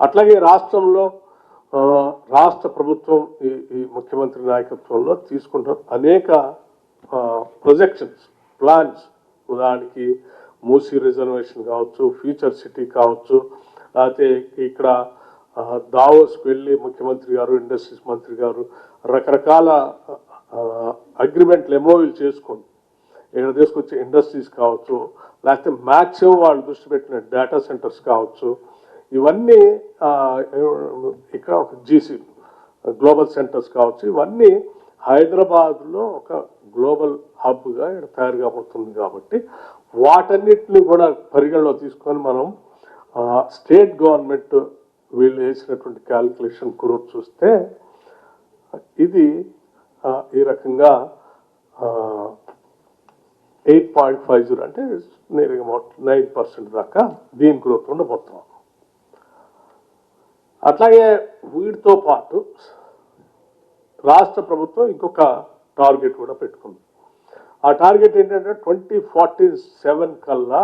అట్లాగే రాష్ట్రంలో రాష్ట్ర ప్రభుత్వం ఈ ఈ ముఖ్యమంత్రి నాయకత్వంలో తీసుకుంటున్న అనేక ప్రొజెక్షన్స్ ప్లాన్స్ ఉదాహరణకి మూసీ రిజర్వేషన్ కావచ్చు ఫ్యూచర్ సిటీ కావచ్చు లేకపోతే ఇక్కడ దావోస్కి వెళ్ళి ముఖ్యమంత్రి గారు ఇండస్ట్రీస్ మంత్రి గారు రకరకాల అగ్రిమెంట్లు ఎంఓయూలు చేసుకొని ఇక్కడ తీసుకొచ్చే ఇండస్ట్రీస్ కావచ్చు లేకపోతే మ్యాక్సిమం వాళ్ళు దృష్టి పెట్టిన డేటా సెంటర్స్ కావచ్చు ఇవన్నీ ఇక్కడ ఒక జీసీ గ్లోబల్ సెంటర్స్ కావచ్చు ఇవన్నీ హైదరాబాద్లో ఒక గ్లోబల్ హబ్గా ఇక్కడ తయారు కాబోతుంది కాబట్టి వాటన్నిటిని కూడా పరిగణలో తీసుకొని మనం స్టేట్ గవర్నమెంట్ వీళ్ళు వేసినటువంటి క్యాలిక్యులేషన్ గ్రోత్ చూస్తే ఇది ఈ రకంగా ఎయిట్ పాయింట్ ఫైవ్ జీరో అంటే నేరుగా నైన్ పర్సెంట్ దాకా దీని గ్రోత్ ఉండబోతున్నాం. అట్లాగే వీటితో పాటు రాష్ట్ర ప్రభుత్వం ఇంకొక టార్గెట్ కూడా పెట్టుకుంది. ఆ టార్గెట్ ఏంటంటే ట్వంటీ ఫార్టీ సెవెన్ కల్లా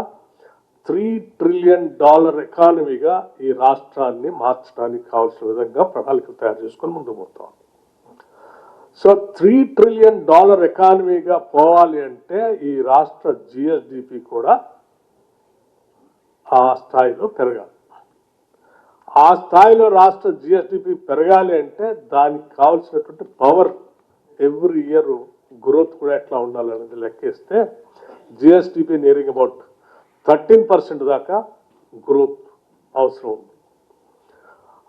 త్రీ ట్రిలియన్ డాలర్ ఎకానమీగా ఈ రాష్ట్రాన్ని మార్చడానికి కావాల్సిన విధంగా ప్రణాళికలు తయారు చేసుకొని ముందుకు పోతాం సో త్రీ ట్రిలియన్ డాలర్ ఎకానమీగా పోవాలి అంటే ఈ రాష్ట్ర జిఎస్డిపి కూడా ఆ స్థాయిలో పెరగాలి. ఆ స్థాయిలో రాష్ట్ర జిఎస్డిపి పెరగాలి అంటే దానికి కావాల్సినటువంటి పవర్ ఎవ్రీ ఇయర్ గ్రోత్ కూడా ఎట్లా ఉండాలనేది లెక్కేస్తే GSDP nearing about thirteen percent దాకా గ్రోత్ అవసరం ఉంది.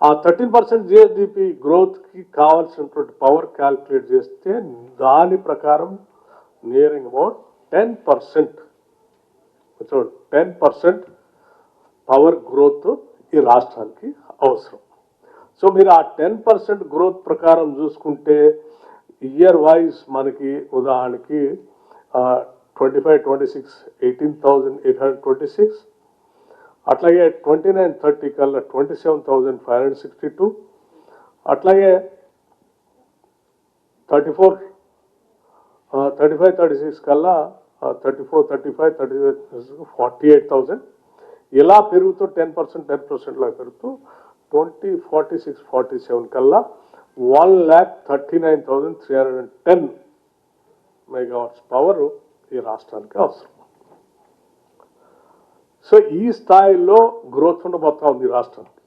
ఆ థర్టీన్ పర్సెంట్ జిఎస్డిపి గ్రోత్కి కావాల్సినటువంటి పవర్ క్యాల్కులేట్ చేస్తే దాని ప్రకారం నియరింగ్ అబౌట్ టెన్ పర్సెంట్ చూడండి టెన్ పర్సెంట్ పవర్ గ్రోత్ ఈ రాష్ట్రానికి అవసరం. సో మీరు ఆ టెన్ పర్సెంట్ గ్రోత్ ప్రకారం చూసుకుంటే ఇయర్ వైజ్ మనకి ఉదాహరణకి twenty five twenty six eighteen thousand eight hundred twenty six అట్లాగే ట్వంటీ నైన్ థర్టీ కల్లా twenty seven thousand five hundred sixty two అట్లాగే thirty four thirty five thirty six కల్లా thirty four thirty five thirty forty eight thousand ఇలా పెరుగుతూ ten percent ten పర్సెంట్లా పెరుగుతూ twenty forty six forty seven కల్లా one lakh thirty nine thousand three hundred and ten megawatts power ఈ రాష్ట్రానికి అవసరం. So ఈ స్థాయిలో గ్రోత్ ఉండబోతా ఉంది రాష్ట్రానికి.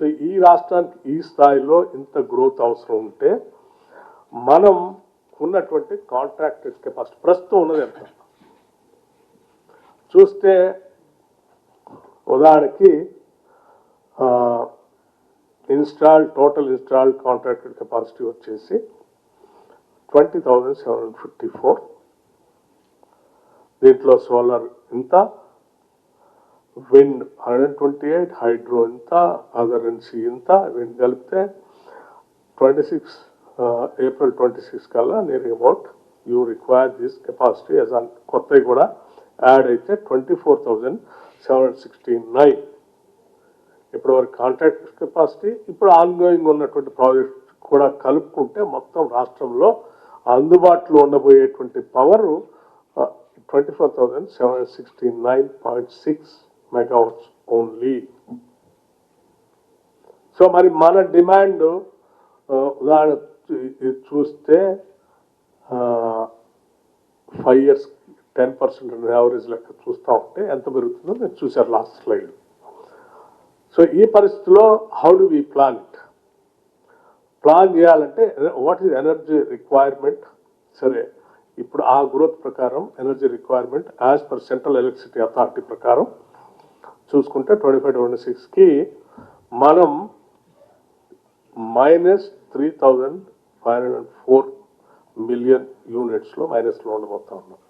సో ఈ రాష్ట్రానికి ఈ స్థాయిలో ఇంత గ్రోత్ అవసరం ఉంటే మనం ఉన్నటువంటి కాంట్రాక్టెడ్ కెపాసిటీ ప్రస్తుతం ఉన్నది ఎంత? చూస్తే ఉదాహరణకి install total install contracted capacity వచ్చేసి twenty thousand seven hundred fifty four. దీంట్లో సోలార్ ఇంత wind hundred twenty eight hydro ఇంత అదర్ ఎన్సీ ఇంత విండ్ కలిపితే twenty six April twenty six కల్లా near about you require this capacity as on కొత్తవి కూడా. Add అయితే twenty four thousand seven hundred sixty nine ఇప్పుడు వరకు కాంట్రాక్ట్ కెపాసిటీ ఇప్పుడు ఆన్గోయింగ్ ఉన్నటువంటి ప్రాజెక్ట్ కూడా కలుపుకుంటే మొత్తం రాష్ట్రంలో అందుబాటులో ఉండబోయేటువంటి power twenty four thousand seven hundred sixty nine point six megawatts only so మరి మన డిమాండ్ ఉదాహరణ చూస్తే five years ten percent average లెక్క చూస్తూ ఉంటే ఎంత పెరుగుతుందో నేను చూశారు లాస్ట్ స్లైడ్ సో ఈ పరిస్థితిలో how do we plan it plan చేయాలంటే వాట్ ఈజ్ ఎనర్జీ రిక్వైర్మెంట్ సరే ఇప్పుడు ఆ గ్రోత్ ప్రకారం energy requirement as per central electricity authority ప్రకారం చూసుకుంటే ట్వంటీ ఫైవ్ ట్వంటీ సిక్స్కి మనం minus three thousand five hundred four million యూనిట్స్లో మైనస్లో ఉండబోతా ఉన్నాం.